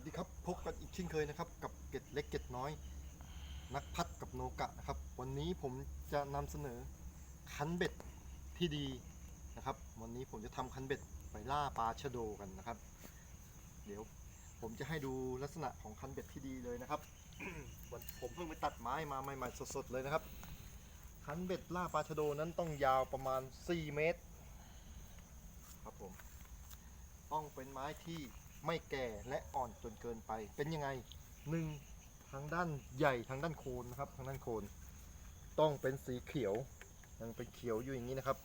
วัสดีครับพบกันอีกเช่นเคยนะครับ กับเกตเล็กเกตน้อย นักพัดกับโนกะนะครับ วันนี้ผมจะนำเสนอคันเบ็ดที่ดีนะครับ วันนี้ผมจะทำคันเบ็ดไปล่าปลาชะโดกันนะครับ เดี๋ยวผมจะให้ดูลักษณะของคันเบ็ดที่ดีเลยนะครับวันผมเพิ่งไปตัดไม้มาใหม่ๆสดๆเลยนะครับ คันเบ็ดล่าปลาชะโดนั้นต้องยาวประมาณ 4 เมตร ครับผมต้องเป็นไม้ที่ ไม่แก่และอ่อนจนเกินไป เป็นยังไงหนึ่งทางด้านใหญ่ทางด้านโคนนะครับทางด้านโคน ต้องเป็นสีเขียวยังเป็นเขียวอยู่อย่างนี้นะครับ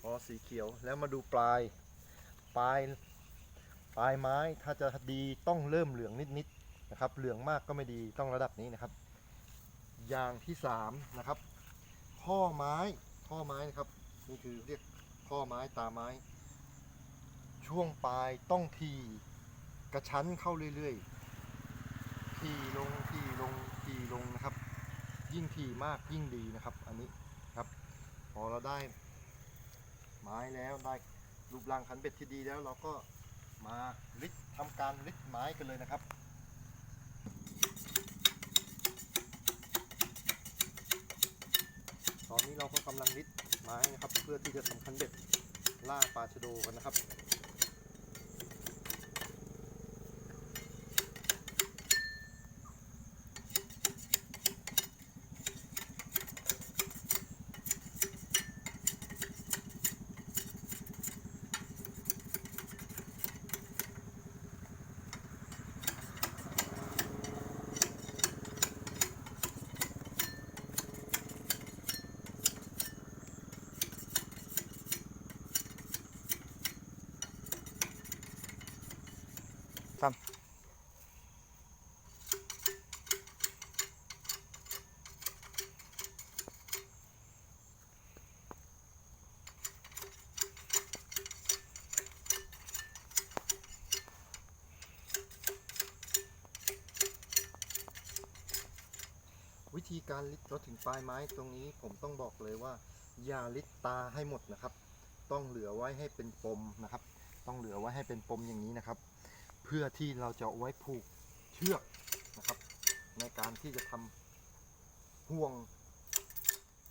พอสีเขียวแล้วมาดูปลาย ปลาย ปลายไม้ถ้าจะดีต้องเริ่มเหลืองนิดๆนะครับ เหลืองมากก็ไม่ดีต้องระดับนี้นะครับ อย่างที่สามนะครับข้อไม้ข้อไม้นะครับนี่คือเรียกข้อไม้ตาไม้ ช่วงปลายต้องทีกระชั้นเข้าเรื่อยๆ ทีลงทีลงทีลงนะครับ ยิ่งทีมากยิ่งดีนะครับ อันนี้ครับ พอเราได้ ไม้แล้วได้รูปร่างคันเบ็ดที่ดีแล้วเราก็มาลิดทำการลิดไม้กันเลยนะครับตอนนี้เราก็กำลังลิดไม้นะครับ เพื่อที่จะทำคันเบ็ดล่าปลาชะโดกันนะครับ วิธี การลิดรถถึงปลายไม้ตรงนี้ผมต้องบอกเลยว่า อย่าลิดตาให้หมดนะครับ ต้องเหลือไว้ให้เป็นปมนะครับ ต้องเหลือไว้ให้เป็นปมอย่างนี้นะครับ เพื่อที่เราจะเอาไว้ผูกเชือกนะครับ ในการที่จะทำห่วง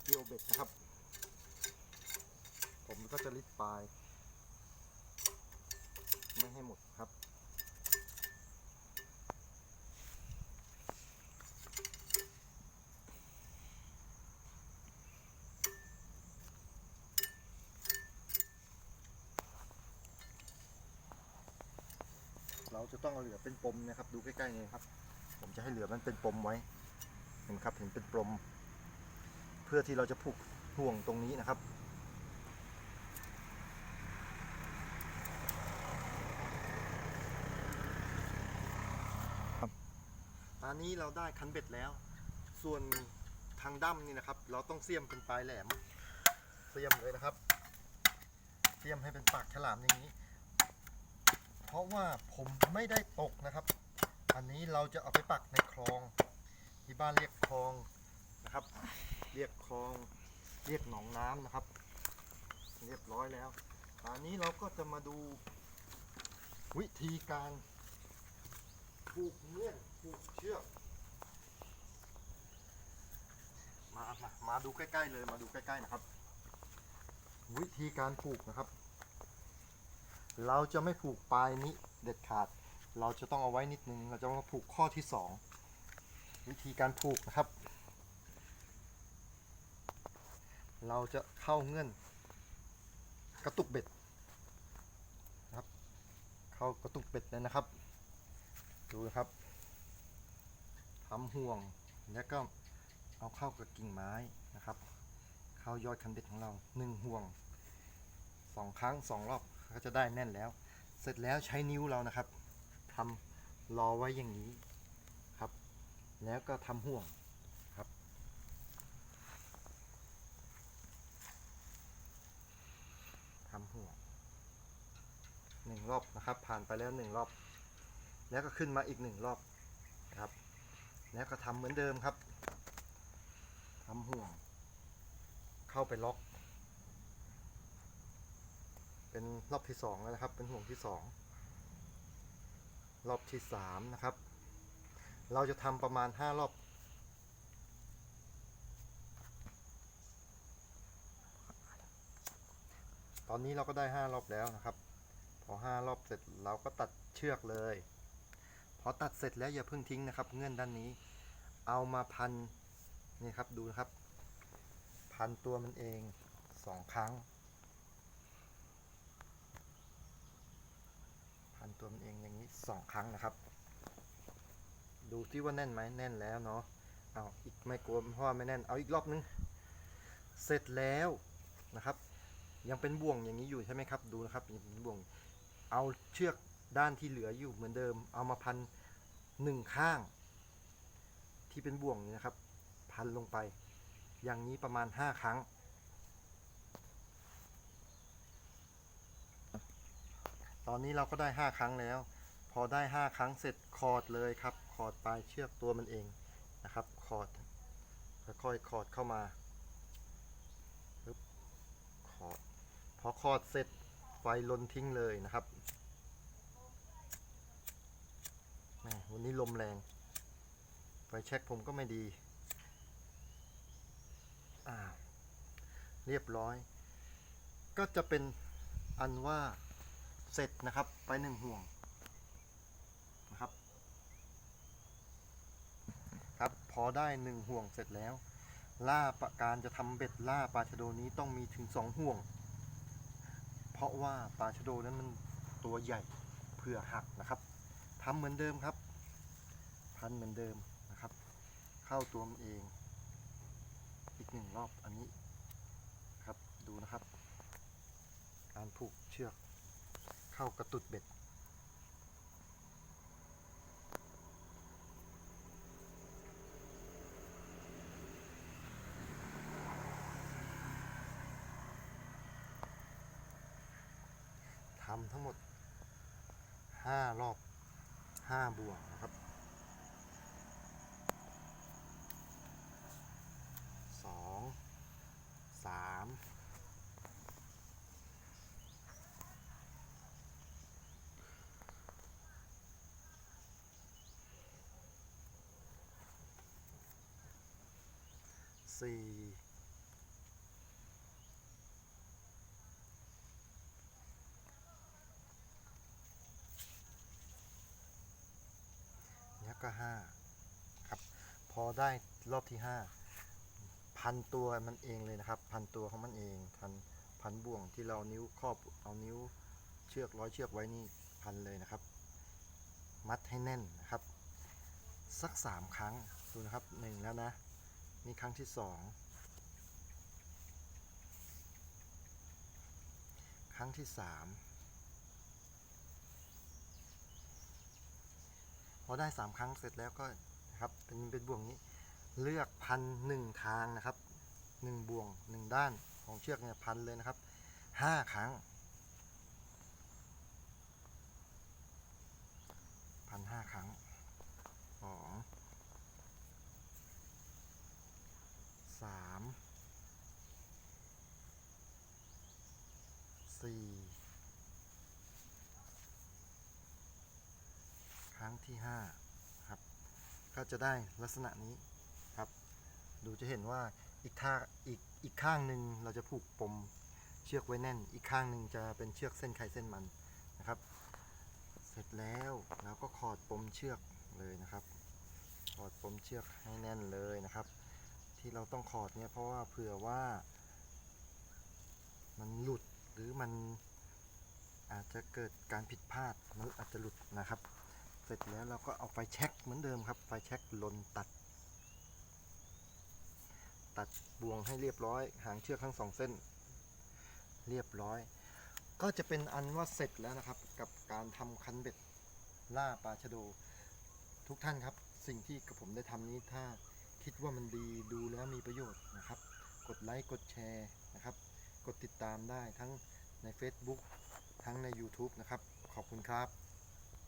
เกี่ยวเบ็ดนะครับ ผมก็จะลิดปลาย ไม่ให้หมดครับ เราจะต้องเอาเหลือเป็นปมนะครับ ดูใกล้ๆนี่ครับ ผมจะให้เหลือมันเป็นปมไว้เห็นครับเห็นเป็นปม เพื่อที่เราจะผูกห่วงตรงนี้นะครับตอนนี้เราได้คันเบ็ดแล้ว ส่วนทางด้ำนี่นะครับ เราต้องเสียมเป็นปลายแหลม เสียมเลยนะครับ เสียมให้เป็นปากฉลามอย่างนี้ เพราะว่าผมไม่ได้ตกนะครับ อันนี้เราจะเอาไปปักในคลอง ที่บ้านเรียกคลองนะครับ เรียกคลอง เรียกหนองน้ำนะครับ เรียบร้อยแล้วอันนี้เราก็จะมาดูวิธีการผูกเงื่อนผูกเชือกมามามาดูใกล้ๆเลยมาดูใกล้ๆนะครับ วิธีการผูกนะครับ เราจะไม่ผูกปลายนี้เด็ดขาด เราจะต้องเอาไว้นิดนึง เราจะมาผูกข้อที่สองวิธีการผูกนะครับ เราจะเข้าเงื่อนกระตุกเบ็ดนะครับ เข้ากระตุกเบ็ดเลยนะครับ ดูนะครับทำห่วงแล้วก็เอาเข้ากับกิ่งไม้นะครับ เข้ายอดคันเบ็ดของเราหนึ่งห่วงสองครั้งสองรอบ ก็จะได้แน่นแล้ว เสร็จแล้วใช้นิ้วเรานะครับทำรอไว้อย่างนี้ครับ แล้วก็ทำห่วงครับทำห่วงหนึ่งรอบนะครับ ผ่านไปแล้วหนึ่งรอบ แล้วก็ขึ้นมาอีกหนึ่งรอบนะครับ แล้วก็ทำเหมือนเดิมครับทำห่วง เข้าไปล็อก เป็นรอบที่สองแล้วนะครับ เป็นห่วงที่สองรอบที่สามนะครับ เราจะทำประมาณห้ารอบตอนนี้เราก็ได้ห้ารอบแล้วนะครับ พอห้ารอบเสร็จเราก็ตัดเชือกเลย พอตัดเสร็จแล้วอย่าเพิ่งทิ้งนะครับ เงื่อนด้านนี้ เอามาพันนี่ครับดูนะครับ พันตัวมันเองสองครั้ง พัน ตัวมันเองอย่างนี้สองครั้งนะครับ ดูที่ว่าแน่นไหมแน่นแล้วเนาะเอาอีกไม่กลัวเพราะไม่แน่นเอาอีกรอบนึงเสร็จแล้วนะครับ ยังเป็นบ่วงอย่างนี้อยู่ใช่ไหมครับ ดูนะครับยังเป็นบ่วงเอาเชือกด้านที่เหลืออยู่เหมือนเดิม เอามาพันหนึ่งข้าง ที่เป็นบ่วงนี้นะครับ พันลงไป อย่างนี้ประมาณห้าครั้ง อนนี้เราก็ได้ห้าครั้งแล้ว พอได้ห้าครั้งเสร็จคอร์ดเลยครับ คอร์ดปลายเชือกตัวมันเองนะครับ คอร์ดค่อยๆคอร์ดเข้ามาคอร์ดพอคอร์ดเสร็จไฟลนทิ้งเลยนะครับวันนี้ลมแรง ไฟเช็คผมก็ไม่ดีเรียบร้อย ก็จะเป็นอันว่า เสร็จนะครับไปหนึ่งห่วงนะครับครับพอได้หนึ่งห่วงเสร็จแล้ว ล่าประการจะทำเบ็ดล่าปลาชะโดนี้ต้องมีถึงสองห่วง เพราะว่าปลาชะโดนั้นมันตัวใหญ่เพื่อหักนะครับทำเหมือนเดิมครับ พันเหมือนเดิมนะครับ เข้าตัวมันเองอีกหนึ่งรอบอันนี้ครับดูนะครับ การผูกเชือก เข้ากระตุดเบ็ด ทำทั้งหมด 5 รอบ 5 บวกนะครับ สองสาม สี่แล้ก็ห้าครับ พอได้รอบที่ห้าพันตัวมันเองเลยนะครับ พันตัวของมันเองพันพันบ่วงที่เรานิ้วครอบเอานิ้วเชือกร้อยเชือกไว้นี่พันเลยนะครับ มัดให้แน่นนะครับ สักสามครั้งดูนะครับหนึ่งแล้วนะ นี่ครั้งที่สองครั้งที่สามพอได้สามครั้งเสร็จแล้วก็ครับเป็นเป็นบ่วงนี้เลือกพันหนึ่งทางนะครับหนึ่งบ่วงหนึ่งด้านของเชือกเนี่ยพันเลยนะครับห้าครั้งพันห้าครั้งสองสามสี่ครั้ง ที่ห้าครับก็จะได้ลักษณะนี้ครับ ดูจะเห็นว่าอีกท่าอีกอีกข้างหนึ่งเราจะผูกปมเชือกไว้แน่น อีกข้างหนึ่งจะเป็นเชือกเส้นใครเส้นมันนะครับ เสร็จแล้วเราก็ขอดปมเชือกเลยนะครับ ขอดปมเชือกให้แน่นเลยนะครับ ที่เราต้องขอดเนี่ยเพราะว่าเผื่อว่ามันหลุดหรือมันอาจจะเกิดการผิดพลาดมันอาจจะหลุดนะครับ สร็จแล้วเราก็เอาไฟแช็กเหมือนเดิมครับ ไฟแช็กลนตัด ตัดบ่วงให้เรียบร้อย หางเชือกทั้งสองเส้น เรียบร้อย ก็จะเป็นอันว่าเสร็จแล้วนะครับ กับการทำคันเบ็ดล่าปลาชะโด ทุกท่านครับ สิ่งที่กับผมได้ทำนี้ถ้าคิดว่ามันดีดูแล้วมีประโยชน์นะครับ กดไลค์กดแชร์นะครับ กดติดตามได้ทั้งใน Facebook ทั้งใน YouTube นะครับ ขอบคุณครับ